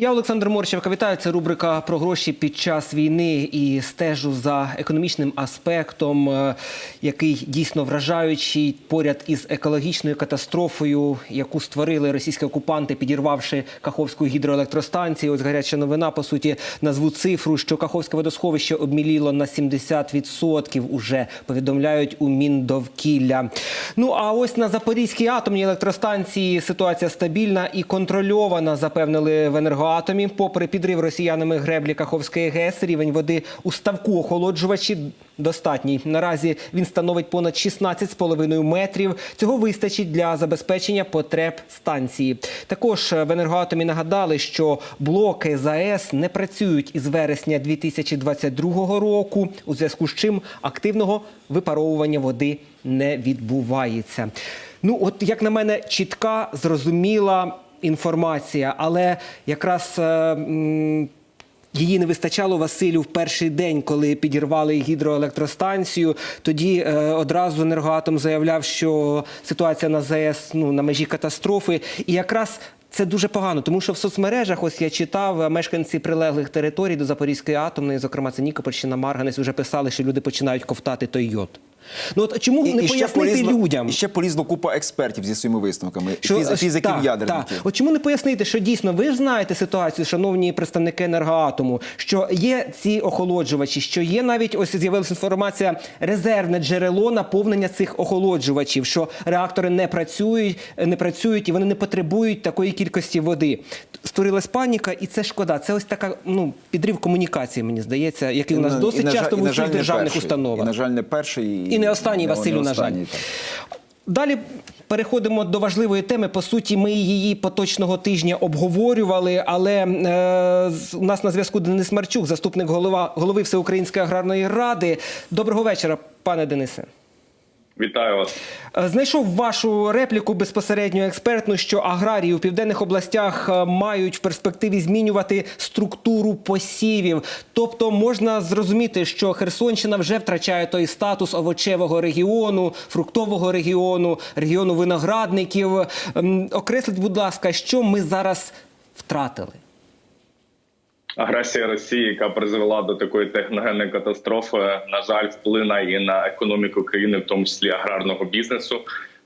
Я Олександр Морщевка. Вітаю. Це рубрика про гроші під час війни і стежу за економічним аспектом, е, який дійсно вражаючий поряд із екологічною катастрофою, яку створили російські окупанти, підірвавши Каховську гідроелектростанцію. Ось гаряча новина. По суті, назву цифру, що Каховське водосховище обміліло на 70%, Уже повідомляють у Міндовкілля. Ну а ось на Запорізькій атомній електростанції ситуація стабільна і контрольована, запевнили в енергоатомі. Попри підрив росіянами греблі Каховської ГЕС, рівень води у ставку охолоджувачі достатній. Наразі він становить понад 16,5 метрів. Цього вистачить для забезпечення потреб станції. Також в енергоатомі нагадали, що блоки ЗАЕС не працюють із вересня 2022 року, у зв'язку з чим активного випаровування води не відбувається. Ну, от як на мене, чітка, зрозуміла інформація, але якраз. е, Її не вистачало Василю в перший день, коли підірвали гідроелектростанцію. Тоді е, одразу енергоатом заявляв, що ситуація на ЗАЕС ну, на межі катастрофи. І якраз це дуже погано, тому що в соцмережах, ось я читав, е, мешканці прилеглих територій до Запорізької атомної, зокрема це Нікопольщина, Марганець, вже писали, що люди починають ковтати той йод. Ну от чому не ще пояснити полізла- людям? І ще полізла купа експертів зі своїми висновками, Що, фіз- фізиків, так, ядерників. так. От чому не пояснити, що дійсно ви ж знаєте ситуацію, шановні представники енергоатому, що є ці охолоджувачі, що є навіть ось з'явилася інформація резервне джерело наповнення цих охолоджувачів, що реактори не працюють, не працюють і вони не потребують такої кількості води. Створилась паніка, і це шкода. Це ось така ну підрив комунікації, мені здається, який у нас досить на жаль- часто і, в усіх державних перший. установах. І, на жаль, не перший. І не останній, Василю, на жаль. Далі переходимо до важливої теми. По суті, ми її поточного тижня обговорювали, але е, у нас на зв'язку Денис Марчук, заступник голова голови Всеукраїнської аграрної ради. Доброго вечора, пане Денисе. Вітаю вас. Е, Знайшов вашу репліку безпосередньо експертну, що аграрії у південних областях е, мають в перспективі змінювати структуру посівів. Тобто можна зрозуміти, що Херсонщина вже втрачає той статус овочевого регіону, фруктового регіону, регіону виноградників. Окресліть, будь ласка, що ми зараз втратили? Агресія Росії, яка призвела до такої техногенної катастрофи, на жаль, вплине і на економіку країни, в тому числі аграрного бізнесу,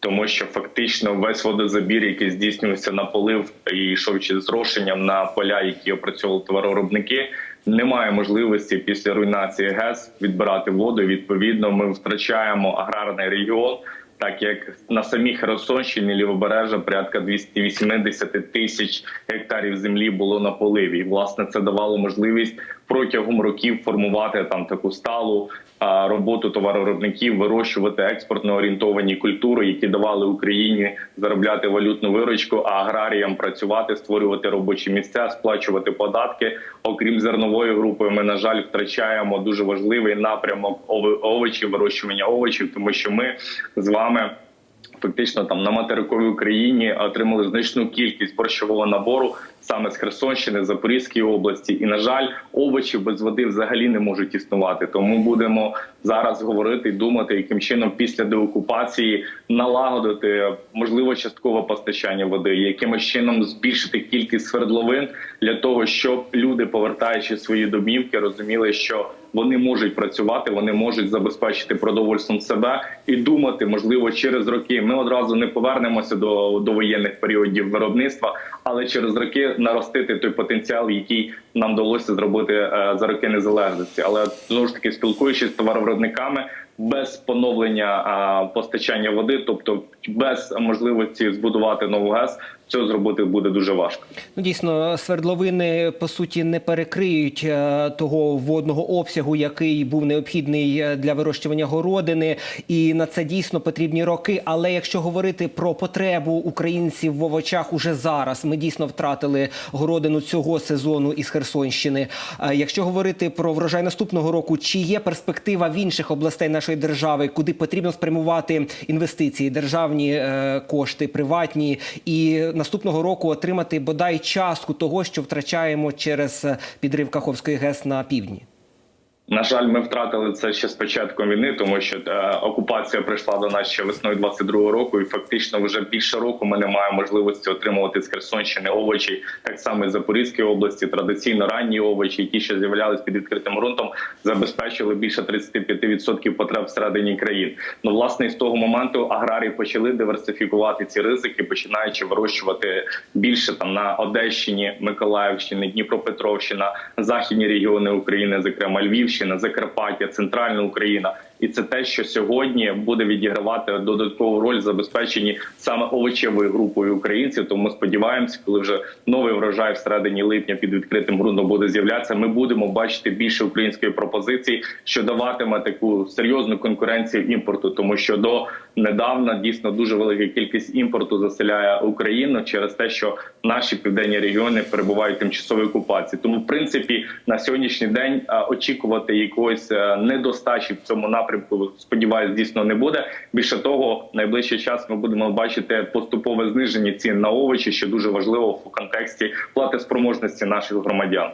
тому що фактично весь водозабір, який здійснювався на полив і йшов чи зрошенням на поля, які опрацьовували товаровиробники, немає можливості після руйнації ГЕС відбирати воду. Відповідно, ми втрачаємо аграрний регіон. Так як на самій Херсонщині лівобережжя порядка 280 тисяч гектарів землі було на поливі, і власне це давало можливість протягом років формувати там таку сталу роботу товаровиробників, вирощувати експортно орієнтовані культури, які давали Україні заробляти валютну виручку, а аграріям працювати, створювати робочі місця, сплачувати податки. Окрім зернової групи, ми на жаль втрачаємо дуже важливий напрямок овочів, вирощування овочів, тому що ми з вами. Фактично там на материковій Україні отримали значну кількість борщового набору саме з Херсонщини, Запорізької області. І на жаль, овочі без води взагалі не можуть існувати. Тому будемо зараз говорити і думати, яким чином після деокупації налагодити можливо часткове постачання води, якимось чином збільшити кількість свердловин для того, щоб люди, повертаючи свої домівки, розуміли, що вони можуть працювати, вони можуть забезпечити продовольством себе і думати, можливо, через роки. Ми одразу не повернемося до, до воєнних періодів виробництва, але через роки наростити той потенціал, який нам вдалося зробити е, за роки незалежності. Але знову ж таки, спілкуючись з товаровиробниками. Без поновлення постачання води, тобто без можливості збудувати нову ГЕС, цього зробити буде дуже важко. Ну, дійсно, свердловини по суті не перекриють е, того водного обсягу, який був необхідний е, для вирощування городини, і на це дійсно потрібні роки. Але якщо говорити про потребу українців в овочах уже зараз, ми дійсно втратили городину цього сезону із Херсонщини. Е, Якщо говорити про врожай наступного року, чи є перспектива в інших областей нашої держави, куди потрібно спрямувати інвестиції, державні кошти, приватні, і наступного року отримати бодай частку того, що втрачаємо через е, підрив Каховської ГЕС на півдні? На жаль, ми втратили це ще з початком війни, тому що е, окупація прийшла до нас ще весною 22-го року, і фактично вже більше року ми не маємо можливості отримувати з Херсонщини овочі, так само і Запорізької області. Традиційно ранні овочі, які ще з'являлись під відкритим ґрунтом, забезпечили більше 35% потреб всередині країн. Ну власне з того моменту аграрії почали диверсифікувати ці ризики, починаючи вирощувати більше там на Одещині, Миколаївщині, Дніпропетровщина, західні регіони України, зокрема Львівщина, Закарпаття, Центральна Україна. І це те, що сьогодні буде відігравати додаткову роль в забезпеченні саме овочевою групою українців. Тому сподіваємося, коли вже новий врожай всередині липня під відкритим ґрунтом буде з'являтися. Ми будемо бачити більше української пропозиції, що даватиме таку серйозну конкуренцію імпорту, тому що до недавна дійсно дуже велика кількість імпорту заселяє Україну через те, що наші південні регіони перебувають в тимчасовій окупації. Тому, в принципі, на сьогоднішній день очікувати якоїсь е, недостачі в цьому напрямку, сподіваюсь, дійсно не буде. Більше того, найближчий час ми будемо бачити поступове зниження цін на овочі, що дуже важливо в контексті платоспроможності наших громадян.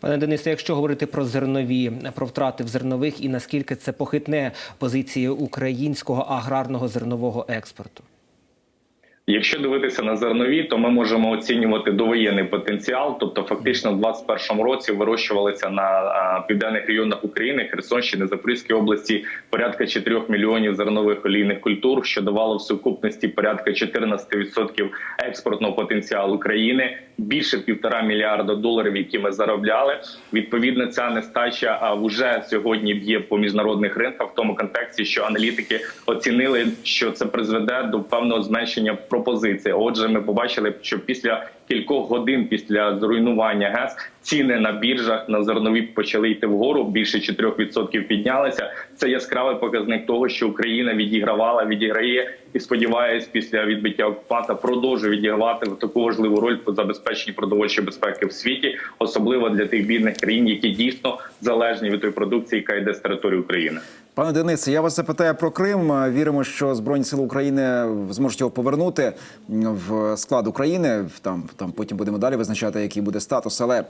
Пане Денисе, якщо говорити про зернові, про втрати в зернових і наскільки це похитне позиції українського аграрного зернового експорту? Якщо дивитися на зернові, то ми можемо оцінювати довоєнний потенціал. Тобто, фактично, в 2021 році вирощувалися на південних регіонах України, Херсонщини, Запорізької області порядка 4 мільйонів зернових олійних культур, що давало в сукупності порядка 14% експортного потенціалу країни, більше півтора мільярда доларів, які ми заробляли. Відповідно, ця нестача вже сьогодні б'є по міжнародних ринках в тому контексті, що аналітики оцінили, що це призведе до певного зменшення пропозиції. Отже, ми побачили, що після кількох годин після зруйнування ГЕС ціни на біржах на зернові почали йти вгору. Більше 4% піднялися. Це яскравий показник того, що Україна відігравала, відіграє і сподіваюсь, після відбиття окупанта продовжує відігравати таку важливу роль по забезпеченні продовольчої безпеки в світі, особливо для тих бідних країн, які дійсно залежні від тої продукції, яка йде з території України. Пане Денисе, я вас запитаю про Крим. Віримо, що Збройні сили України зможуть його повернути в склад України. Там там потім будемо далі визначати, який буде статус. Але е,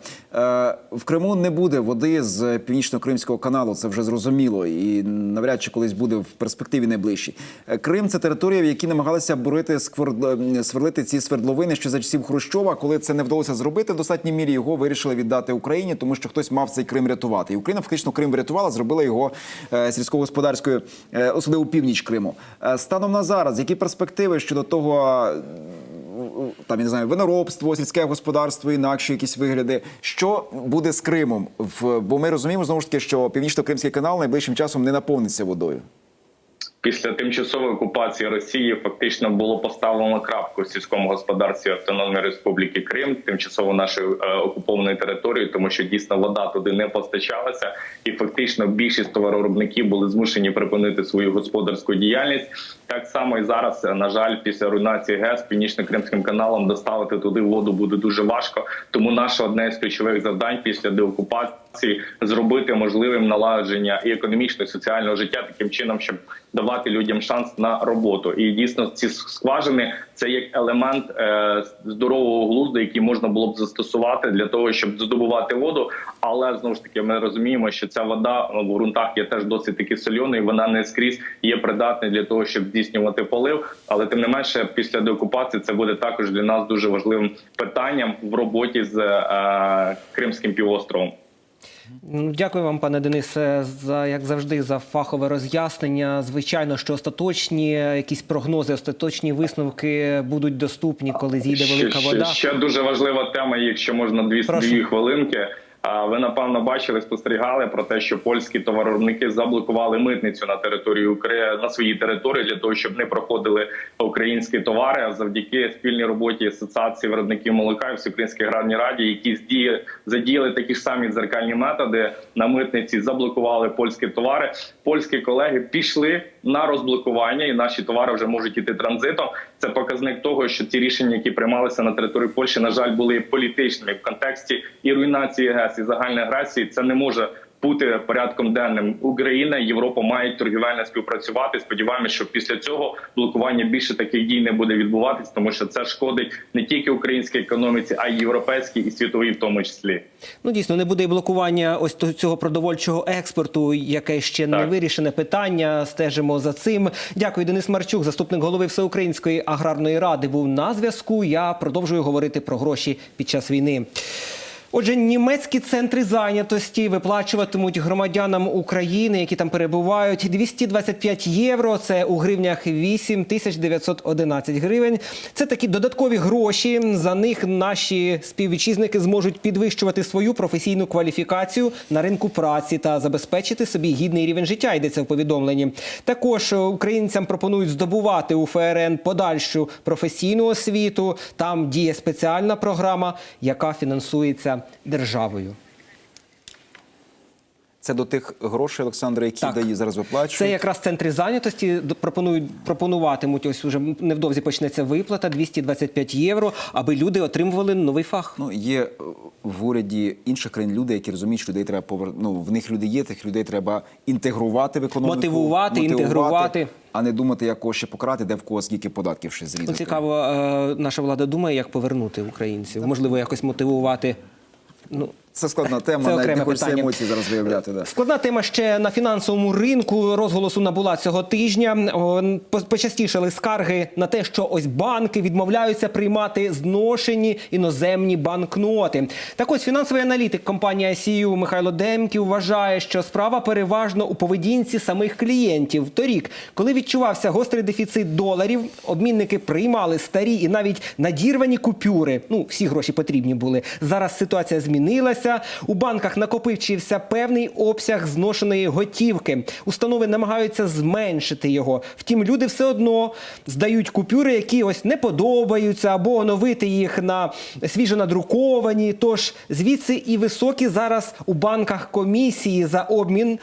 в Криму не буде води з північно-кримського каналу. Це вже зрозуміло, і навряд чи колись буде в перспективі найближчій. Е, Крим це територія, в якій намагалися борити сквер- сверлити ці свердловини ще за часів Хрущова. Коли це не вдалося зробити, в достатній мірі його вирішили віддати Україні, тому що хтось мав цей Крим рятувати. І Україна фактично Крим врятувала, зробила його е, сільськогосподарською, е, особливо північ Криму. Е, Станом на зараз, які перспективи щодо того, е, там я не знаю, виноробство, сільське господарство, інакші якісь вигляди. Що буде з Кримом? Бо ми розуміємо знову ж таки, що північно-кримський канал найближчим часом не наповниться водою. Після тимчасової окупації Росії фактично було поставлено крапку в сільському господарстві Автономної Республіки Крим, тимчасово нашої е, окупованої території, тому що дійсно вода туди не постачалася, і фактично більшість товаровиробників були змушені припинити свою господарську діяльність. Так само і зараз, е, на жаль, після руйнації ГЕС північно-кримським каналом доставити туди воду буде дуже важко. Тому наше одне з ключових завдань після деокупації зробити можливим налагодження і економічного, і соціального життя таким чином, щоб давати людям шанс на роботу. І дійсно ці скважини це як елемент е, здорового глузду, який можна було б застосувати для того, щоб здобувати воду. Але знову ж таки, ми розуміємо, що ця вода в ґрунтах є теж досить таки сольоною. Вона не скрізь є придатною для того, щоб здійснювати полив. Але тим не менше, після деокупації це буде також для нас дуже важливим питанням в роботі з е, Кримським півостровом. Ну, Дякую вам, пане Денисе, за як завжди за фахове роз'яснення. Звичайно, що остаточні якісь прогнози, остаточні висновки будуть доступні, коли зійде велика вода. Ще, ще дуже важлива тема, якщо можна дві, дві хвилинки. Ви напевно бачили, спостерігали про те, що польські товаровиробники заблокували митницю на території України на своїй території для того, щоб не проходили українські товари. А завдяки спільній роботі асоціації виробників молока і Всеукраїнській аграрній раді, які здіє задіяли такі ж самі дзеркальні методи на митниці, заблокували польські товари. Польські колеги пішли на розблокування, і наші товари вже можуть іти транзитом. Це показник того, що ці рішення, які приймалися на території Польщі, на жаль, були політичними в контексті і руйнації ГЕС, і загальної агресії. Це не може бути порядком денним. Україна, Європа мають торгівельно співпрацювати. Сподіваємося, що після цього блокування більше таких дій не буде відбуватись, тому що це шкодить не тільки українській економіці, а й європейській і світовій, в тому числі. Ну дійсно не буде і блокування ось цього продовольчого експорту, яке ще не вирішене питання. Стежимо за цим. Дякую, Денис Марчук, заступник голови Всеукраїнської аграрної ради, був на зв'язку. Я продовжую говорити про гроші під час війни. Отже, німецькі центри зайнятості виплачуватимуть громадянам України, які там перебувають, 225 євро. Це у гривнях 8 тисяч 911 гривень. Це такі додаткові гроші. За них наші співвітчизники зможуть підвищувати свою професійну кваліфікацію на ринку праці та забезпечити собі гідний рівень життя. Йдеться в повідомленні. Також українцям пропонують здобувати у ФРН подальшу професійну освіту. Там діє спеціальна програма, яка фінансується державою. Це до тих грошей, Олександра, які Так. дає зараз виплачують. Це якраз центри зайнятості пропонують пропонуватимуть. Ось уже невдовзі почнеться виплата 225 євро, аби люди отримували новий фах. Ну, є е, в уряді інших країн люди, які розуміють, що людей треба повер... ну, в них люди є, тих людей треба інтегрувати в економіку. Мотивувати, інтегрувати. А не думати, як когось ще покарати, де в кого скільки податків ще зрізати. Ну, цікаво, е, наша влада думає, як повернути українців. Можливо, якось мотивувати. Ну, Це складна тема, Це навіть окреме не хочеться питання. емоції зараз виявляти. Да. Складна тема ще на фінансовому ринку. Розголосу набула цього тижня. О, Почастішали скарги на те, що ось банки відмовляються приймати зношені іноземні банкноти. Так ось фінансовий аналітик компанії ICU Михайло Демків вважає, що справа переважно у поведінці самих клієнтів. Торік, коли відчувався гострий дефіцит доларів, обмінники приймали старі і навіть надірвані купюри. Ну, всі гроші потрібні були. Зараз ситуація змінилася. У банках накопичився певний обсяг зношеної готівки. Установи намагаються зменшити його. Втім, люди все одно здають купюри, які ось не подобаються, або оновити їх на свіжо надруковані. Тож звідси і високі зараз у банках комісії за обмін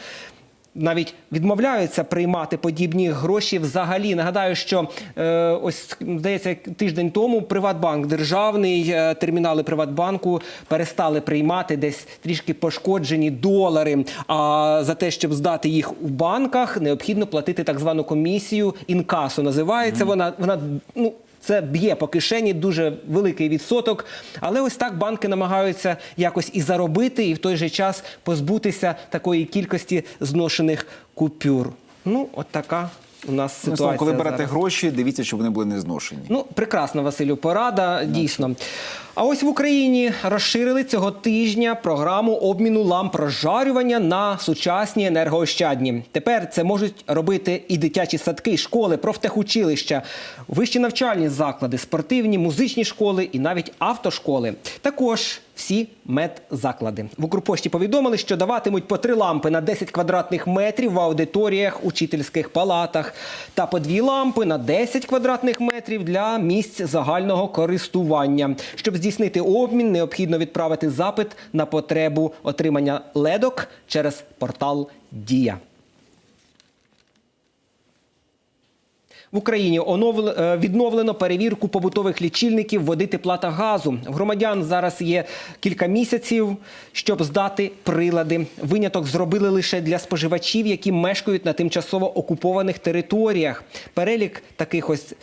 навіть відмовляються приймати подібні гроші взагалі. Нагадаю, що е, ось здається, тиждень тому Приватбанк державний е, термінали Приватбанку перестали приймати десь трішки пошкоджені долари. А за те, щоб здати їх у банках, необхідно платити так звану комісію. Інкасо називається вона. Вона ну. Це б'є по кишені дуже великий відсоток. Але ось так банки намагаються якось і заробити, і в той же час позбутися такої кількості зношених купюр. Ну, от така у нас Ну, ситуація. словом, коли берете зараз. гроші, дивіться, щоб вони були не зношені. Ну, прекрасно, Василю, порада, дійсно. А ось в Україні розширили цього тижня програму обміну ламп розжарювання на сучасні енергоощадні. Тепер це можуть робити і дитячі садки, школи, профтехучилища, вищі навчальні заклади, спортивні, музичні школи і навіть автошколи. Також всі медзаклади. В Укрпошті повідомили, що даватимуть по три лампи на 10 квадратних метрів в аудиторіях, учительських палатах та по дві лампи на 10 квадратних метрів для місць загального користування. Щоб здійснити обмін, необхідно відправити запит на потребу отримання ледок через портал Дія. В Україні е, відновлено перевірку побутових лічильників води, тепла та газу. Громадян зараз є кілька місяців, щоб здати прилади. Виняток зробили лише для споживачів, які мешкають на тимчасово окупованих територіях. Перелік таких ось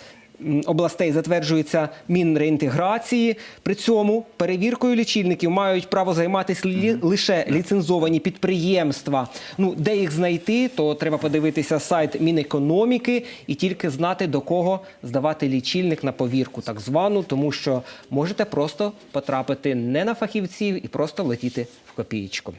областей затверджується Мінреінтеграції. При цьому перевіркою лічильників мають право займатися лі- лише ліцензовані підприємства. Ну, де їх знайти, то треба подивитися сайт Мінекономіки і тільки знати до кого здавати лічильник на повірку, так звану, тому що можете просто потрапити не на фахівців і просто влетіти в копієчку.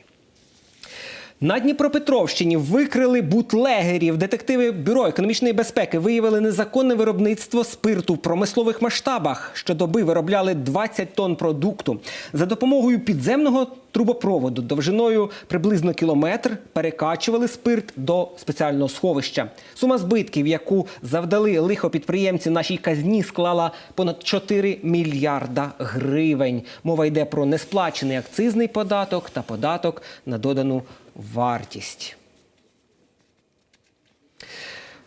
На Дніпропетровщині викрили бутлегерів. Детективи Бюро економічної безпеки виявили незаконне виробництво спирту в промислових масштабах. Щодоби виробляли 20 тонн продукту. За допомогою підземного трубопроводу довжиною приблизно кілометр перекачували спирт до спеціального сховища. Сума збитків, яку завдали лихо підприємці нашій казні, склала понад 4 мільярда гривень. Мова йде про несплачений акцизний податок та податок на додану вартість.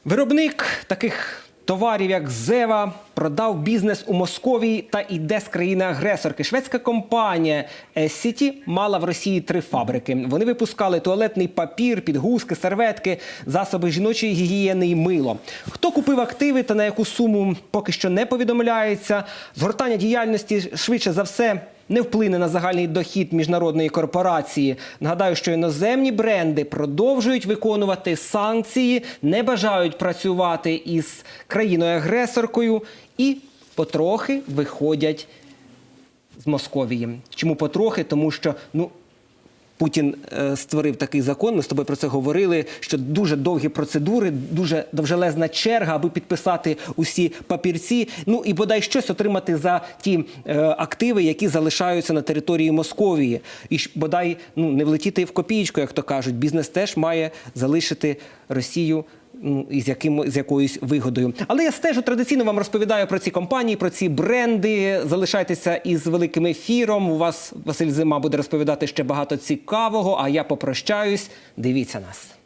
Виробник таких товарів як Зева, продав бізнес у Московії та йде з країни-агресорки. Шведська компанія Essity мала в Росії три фабрики. Вони випускали туалетний папір, підгузки, серветки, засоби жіночої гігієни і мило. Хто купив активи та на яку суму поки що не повідомляється. Згортання діяльності швидше за все не вплине на загальний дохід міжнародної корпорації. Нагадаю, що іноземні бренди продовжують виконувати санкції, не бажають працювати із країною-агресоркою і потрохи виходять з Московії. Чому потрохи? Тому що ну. Путін е, створив такий закон. Ми з тобою про це говорили. Що дуже довгі процедури, дуже довжелезна черга, аби підписати усі папірці. Ну і бодай щось отримати за ті е, активи, які залишаються на території Московії. І бодай ну не влетіти в копієчку, як то кажуть. Бізнес теж має залишити Росію. Із яким з якоюсь вигодою, але я стежу традиційно вам розповідаю про ці компанії, про ці бренди. Залишайтеся із великим ефіром. У вас Василь Зима буде розповідати ще багато цікавого. А я попрощаюсь. Дивіться нас.